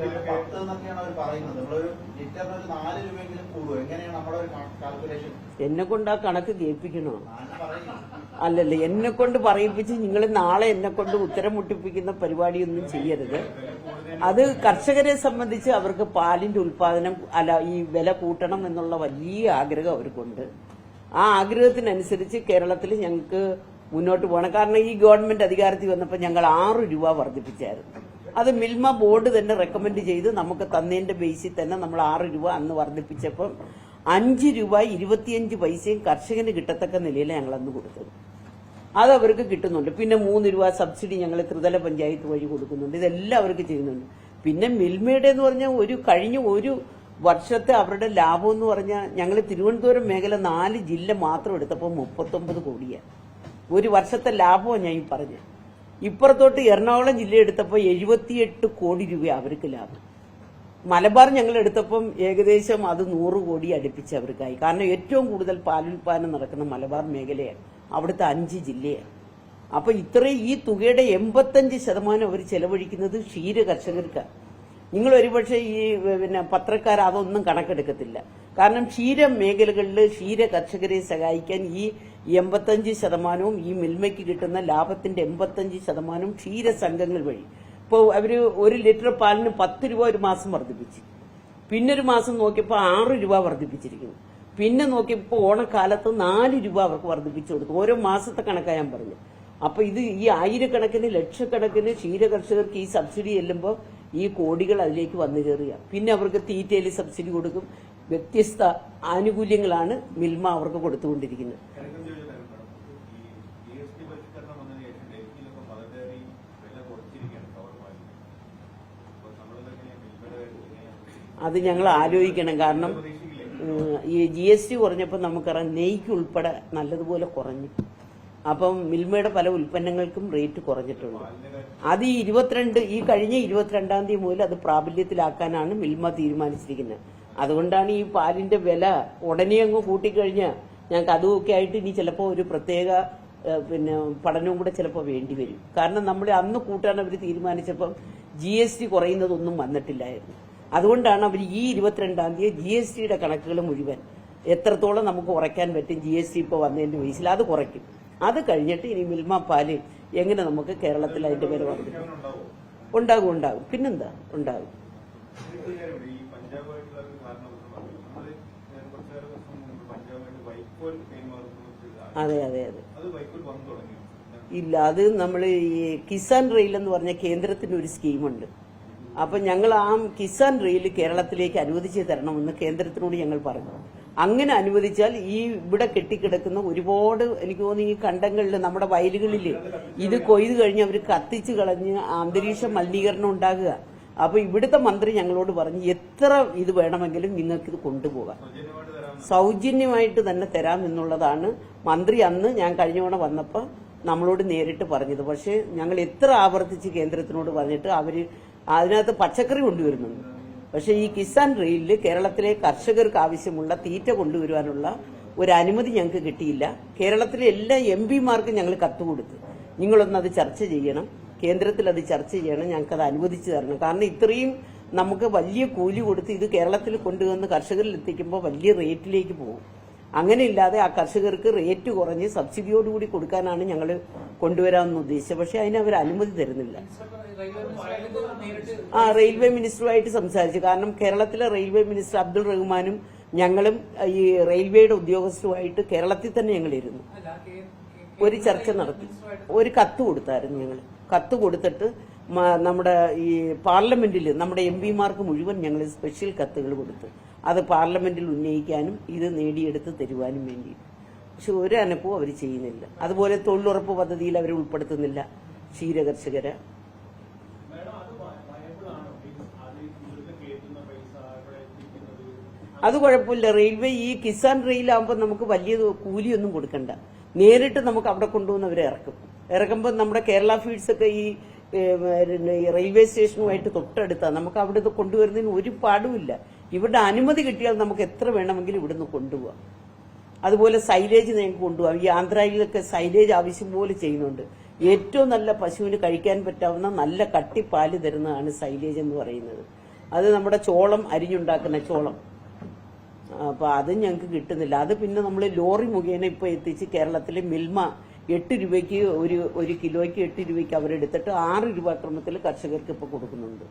ലിറ്ററിന് പത്ത് എന്നൊക്കെയാണ് അവർ പറയുന്നത്. നമ്മളൊരു ലിറ്ററിന് ഒരു നാല് രൂപയെങ്കിലും കൂടും എങ്ങനെയാണ് നമ്മുടെ ഒരു കാൽക്കുലേഷൻ എന്നെ കൊണ്ട് ആ കണക്ക് കേൾപ്പിക്കണോ? അല്ലല്ല എന്നെ കൊണ്ട് പറയിപ്പിച്ച് നിങ്ങൾ നാളെ എന്നെ കൊണ്ട് ഉത്തരം മുട്ടിപ്പിക്കുന്ന പരിപാടിയൊന്നും ചെയ്യരുത്. അത് കർഷകരെ സംബന്ധിച്ച് അവർക്ക് പാലിന്റെ ഉൽപാദനം അല്ല ഈ വില കൂട്ടണം എന്നുള്ള വലിയ ആഗ്രഹം അവർക്കുണ്ട്. ആ ആഗ്രഹത്തിനനുസരിച്ച് കേരളത്തിൽ ഞങ്ങൾക്ക് മുന്നോട്ട് പോകണം. കാരണം ഈ ഗവൺമെന്റ് അധികാരത്തിൽ വന്നപ്പോൾ ഞങ്ങൾ ആറ് രൂപ വർദ്ധിപ്പിച്ചായിരുന്നു. അത് മിൽമ ബോർഡ് തന്നെ റെക്കമെൻഡ് ചെയ്ത് നമുക്ക് തന്നതിന്റെ ബേസിൽ തന്നെ നമ്മൾ ആറ് രൂപ അന്ന് വർദ്ധിപ്പിച്ചപ്പം അഞ്ച് രൂപ ഇരുപത്തിയഞ്ച് പൈസയും കർഷകന് കിട്ടത്തക്ക നിലയിൽ ഞങ്ങൾ അന്ന് കൊടുത്തത്. അത് അവർക്ക് കിട്ടുന്നുണ്ട്. പിന്നെ മൂന്ന് രൂപ സബ്സിഡി ഞങ്ങൾ ത്രിതല പഞ്ചായത്ത് വഴി കൊടുക്കുന്നുണ്ട്. ഇതെല്ലാം അവർക്ക് ചെയ്യുന്നുണ്ട്. പിന്നെ മിൽമയുടെ എന്ന് പറഞ്ഞാൽ ഒരു കഴിഞ്ഞ ഒരു വർഷത്തെ അവരുടെ ലാഭം എന്ന് പറഞ്ഞാൽ ഞങ്ങൾ തിരുവനന്തപുരം മേഖല നാല് ജില്ല മാത്രം എടുത്തപ്പോൾ മുപ്പത്തൊമ്പത് കോടിയാണ്. ഒരു വർഷത്തെ ലാഭമാണ് ഞാൻ ഈ പറഞ്ഞത്. ഇപ്പുറത്തോട്ട് എറണാകുളം ജില്ല എടുത്തപ്പോൾ എഴുപത്തിയെട്ട് കോടി രൂപ അവർക്ക് ലാഭം. മലബാർ ഞങ്ങൾ എടുത്തപ്പം ഏകദേശം അത് നൂറ് കോടി അടുപ്പിച്ച് അവർക്കായി. കാരണം ഏറ്റവും കൂടുതൽ പാലുൽപാദനം നടക്കുന്ന മലബാർ മേഖലയാണ്. അവിടുത്തെ അഞ്ച് ജില്ലയാണ്. അപ്പൊ ഇത്രയും ഈ തുകയുടെ എൺപത്തഞ്ച് ശതമാനം അവർ ചെലവഴിക്കുന്നത് ക്ഷീര കർഷകർക്കാണ്. നിങ്ങൾ ഒരുപക്ഷെ ഈ പിന്നെ പത്രക്കാർ അതൊന്നും കണക്കെടുക്കത്തില്ല. കാരണം ക്ഷീര മേഖലകളിൽ ക്ഷീര കർഷകരെ സഹായിക്കാൻ ഈ എൺപത്തഞ്ച് ശതമാനവും ഈ മിൽമയ്ക്ക് കിട്ടുന്ന ലാഭത്തിന്റെ എൺപത്തഞ്ച് ശതമാനവും ക്ഷീര സംഘങ്ങൾ വഴി. ഇപ്പോൾ അവർ ഒരു ലിറ്റർ പാലിന് പത്ത് രൂപ ഒരു മാസം വർദ്ധിപ്പിച്ചു. പിന്നെ ഒരു മാസം നോക്കിയപ്പോൾ ആറ് രൂപ വർദ്ധിപ്പിച്ചിരിക്കുന്നു. പിന്നെ നോക്കിയപ്പോൾ ഓണക്കാലത്ത് നാല് രൂപ അവർക്ക് വർദ്ധിപ്പിച്ചു കൊടുത്തു. ഓരോ മാസത്തെ കണക്കാ ഞാൻ പറഞ്ഞു അപ്പൊ ഇത് ഈ ആയിരക്കണക്കിന് ലക്ഷക്കണക്കിന് ക്ഷീര കർഷകർക്ക് ഈ സബ്സിഡി ചെല്ലുമ്പോൾ ഈ കോടികൾ അതിലേക്ക് വന്നു കയറുക പിന്നെ അവർക്ക് തീറ്റയിൽ സബ്സിഡി കൊടുക്കും. വ്യത്യസ്ത ആനുകൂല്യങ്ങളാണ് മിൽമ അവർക്ക് കൊടുത്തുകൊണ്ടിരിക്കുന്നത്. അത് ഞങ്ങൾ ആലോചിക്കണം. കാരണം ഈ ജി എസ് ടി കുറഞ്ഞപ്പോൾ നമുക്കറിയാം നെയ്ക്ക് ഉൾപ്പെടെ നല്ലതുപോലെ കുറഞ്ഞു. അപ്പം മിൽമയുടെ പല ഉൽപ്പന്നങ്ങൾക്കും റേറ്റ് കുറഞ്ഞിട്ടുണ്ട്. അത് ഈ ഇരുപത്തിരണ്ട് ഈ കഴിഞ്ഞ ഇരുപത്തിരണ്ടാം തീയതി മുതൽ അത് പ്രാബല്യത്തിലാക്കാനാണ് മിൽമ തീരുമാനിച്ചിരിക്കുന്നത്. അതുകൊണ്ടാണ് ഈ പാലിന്റെ വില ഉടനെ അങ്ങ് കൂട്ടിക്കഴിഞ്ഞാൽ ഞങ്ങൾക്ക് അതുമൊക്കെ ആയിട്ട് ഇനി ചിലപ്പോൾ ഒരു പ്രത്യേക പിന്നെ പഠനവും കൂടെ ചിലപ്പോൾ വേണ്ടി വരും. കാരണം നമ്മൾ അന്ന് കൂട്ടാൻ അവർ തീരുമാനിച്ചപ്പം ജി എസ് ടി കുറയുന്നതൊന്നും വന്നിട്ടില്ലായിരുന്നു. അതുകൊണ്ടാണ് അവർ ഈ ഇരുപത്തിരണ്ടാം തീയതി ജി എസ് ടിയുടെ കണക്കുകൾ മുഴുവൻ എത്രത്തോളം നമുക്ക് കുറയ്ക്കാൻ പറ്റും ജി എസ് ടി ഇപ്പോൾ വന്നതിന്റെ വയസ്സിൽ അത് കുറയ്ക്കും. അത് കഴിഞ്ഞിട്ട് ഇനി മിൽമ പാൽ എങ്ങനെ നമുക്ക് കേരളത്തിൽ അതിന്റെ പേര് വർദ്ധിക്കും ഉണ്ടാകും ഉണ്ടാകും പിന്നെന്താ? ഉണ്ടാകും പഞ്ചാബായിട്ടുള്ള ഒരു കാരണം എന്ന് പറഞ്ഞാൽ നമ്മൾ ഞാൻ കുറച്ച് ദിവസം മുമ്പ് പഞ്ചാബായിട്ട് വൈക്കോൽ അതെ അതെ അതെ. അത് വൈക്കോൽ വന്നു തുടങ്ങി. ഇല്ല അത് നമ്മൾ ഈ കിസാൻ റെയിൽ എന്ന് പറഞ്ഞ കേന്ദ്രത്തിന്റെ ഒരു സ്കീമുണ്ട്. അപ്പൊ ഞങ്ങൾ ആ കിസാൻ റെയിൽ കേരളത്തിലേക്ക് അനുവദിച്ച് തരണമെന്ന് കേന്ദ്രത്തിനോട് ഞങ്ങൾ പറഞ്ഞു. അങ്ങനെ അനുവദിച്ചാൽ ഈ ഇവിടെ കെട്ടിക്കിടക്കുന്ന ഒരുപാട് എനിക്ക് തോന്നുന്നു ഈ കണ്ടങ്ങളിൽ നമ്മുടെ വയലുകളിൽ ഇത് കൊയ്തു കഴിഞ്ഞ് അവർ കത്തിച്ച് കളഞ്ഞ് അന്തരീക്ഷ മലിനീകരണം ഉണ്ടാകുക അപ്പൊ ഇവിടുത്തെ മന്ത്രി ഞങ്ങളോട് പറഞ്ഞു എത്ര ഇത് വേണമെങ്കിലും നിങ്ങൾക്ക് ഇത് കൊണ്ടുപോകാം. സൗജന്യമായിട്ട് തന്നെ തരാം എന്നുള്ളതാണ് മന്ത്രി അന്ന് ഞാൻ കഴിഞ്ഞ തവണ വന്നപ്പോൾ നമ്മളോട് നേരിട്ട് പറഞ്ഞത്. പക്ഷേ ഞങ്ങൾ എത്ര ആവർത്തിച്ച് കേന്ദ്രത്തിനോട് പറഞ്ഞിട്ട് അവർ അതിനകത്ത് പച്ചക്കറി കൊണ്ടുവരുന്നുണ്ട്. പക്ഷേ ഈ കിസാൻ റെയിലിൽ കേരളത്തിലെ കർഷകർക്ക് ആവശ്യമുള്ള തീറ്റ കൊണ്ടുവരുവാനുള്ള ഒരു അനുമതി ഞങ്ങൾക്ക് കിട്ടിയില്ല. കേരളത്തിലെ എല്ലാ എം പിമാർക്കും ഞങ്ങൾ കത്ത് നിങ്ങളൊന്നത് ചർച്ച ചെയ്യണം. കേന്ദ്രത്തിൽ അത് ചർച്ച ചെയ്യണം ഞങ്ങൾക്ക് അത് അനുവദിച്ചു തരണം. കാരണം ഇത്രയും നമുക്ക് വലിയ കൂലി കൊടുത്ത് ഇത് കേരളത്തിൽ കൊണ്ടുവന്ന് കർഷകരിൽ എത്തിക്കുമ്പോൾ വലിയ റേറ്റിലേക്ക് പോകും. അങ്ങനെയില്ലാതെ ആ കർഷകർക്ക് റേറ്റ് കുറഞ്ഞ് സബ്സിഡിയോടുകൂടി കൊടുക്കാനാണ് ഞങ്ങൾ കൊണ്ടുവരാമെന്ന് ഉദ്ദേശിച്ചത്. പക്ഷെ അതിന് അവർ അനുമതി തരുന്നില്ല. ആ റെയിൽവേ മിനിസ്റ്ററുമായിട്ട് സംസാരിച്ചു. കാരണം കേരളത്തിലെ റെയിൽവേ മിനിസ്റ്റർ അബ്ദുൾ റഹ്മാനും ഞങ്ങളും ഈ റെയിൽവേയുടെ ഉദ്യോഗസ്ഥരുമായിട്ട് കേരളത്തിൽ തന്നെ ഞങ്ങൾ ഇരുന്നു ഒരു ചർച്ച നടത്തി. ഒരു കത്ത് കൊടുത്തായിരുന്നു ഞങ്ങൾ കത്ത് കൊടുത്തിട്ട് നമ്മുടെ ഈ പാർലമെന്റിൽ നമ്മുടെ എം പിമാർക്ക് മുഴുവൻ ഞങ്ങൾ സ്പെഷ്യൽ കത്തുകൾ കൊടുത്തു അത് പാർലമെന്റിൽ ഉന്നയിക്കാനും ഇത് നേടിയെടുത്ത് തരുവാനും വേണ്ടി പക്ഷെ ഒരു അനക്കവും അവർ ചെയ്യുന്നില്ല. അതുപോലെ തൊഴിലുറപ്പ് പദ്ധതിയിൽ അവർ ഉൾപ്പെടുത്തുന്നില്ല. ക്ഷീരകർഷകരെ. അത് കുഴപ്പമില്ല. റെയിൽവേ ഈ കിസാൻ റെയിലാകുമ്പോൾ നമുക്ക് വലിയ കൂലിയൊന്നും കൊടുക്കണ്ട. നേരിട്ട് നമുക്ക് അവിടെ കൊണ്ടുവന്ന് അവരെ ഇറക്കും. ഇറക്കുമ്പോൾ നമ്മുടെ കേരള ഫീഡ്സ് ഒക്കെ ഈ റെയിൽവേ സ്റ്റേഷനുമായിട്ട് തൊട്ടടുത്താണ് നമുക്ക് അവിടെ ഇത് കൊണ്ടുവരുന്നതിന് ഒരു പാടുമില്ല. ഇവരുടെ അനുമതി കിട്ടിയാൽ നമുക്ക് എത്ര വേണമെങ്കിലും ഇവിടുന്ന് കൊണ്ടുപോകാം അതുപോലെ സൈലേജ് ഞങ്ങൾക്ക് കൊണ്ടുപോകാം ഈ ആന്ധ്രയിലൊക്കെ സൈലേജ് ആവശ്യം പോലെ ചെയ്യുന്നുണ്ട്. ഏറ്റവും നല്ല പശുവിന് കഴിക്കാൻ പറ്റാവുന്ന നല്ല കട്ടിപ്പാൽ തരുന്നതാണ് സൈലേജ് എന്ന് പറയുന്നത്. അത് നമ്മുടെ ചോളം അരിഞ്ഞുണ്ടാക്കുന്ന ചോളം. അപ്പൊ അത് ഞങ്ങൾക്ക് കിട്ടുന്നില്ല. അത് പിന്നെ നമ്മൾ ലോറി മുഖേന ഇപ്പൊ എത്തിച്ച് കേരളത്തിലെ മിൽമ എട്ട് രൂപയ്ക്ക് ഒരു ഒരു കിലോയ്ക്ക് എട്ട് രൂപയ്ക്ക് അവരെടുത്തിട്ട് ആറ് രൂപ ക്രമത്തിൽ കർഷകർക്ക് ഇപ്പോൾ കൊടുക്കുന്നുണ്ട്.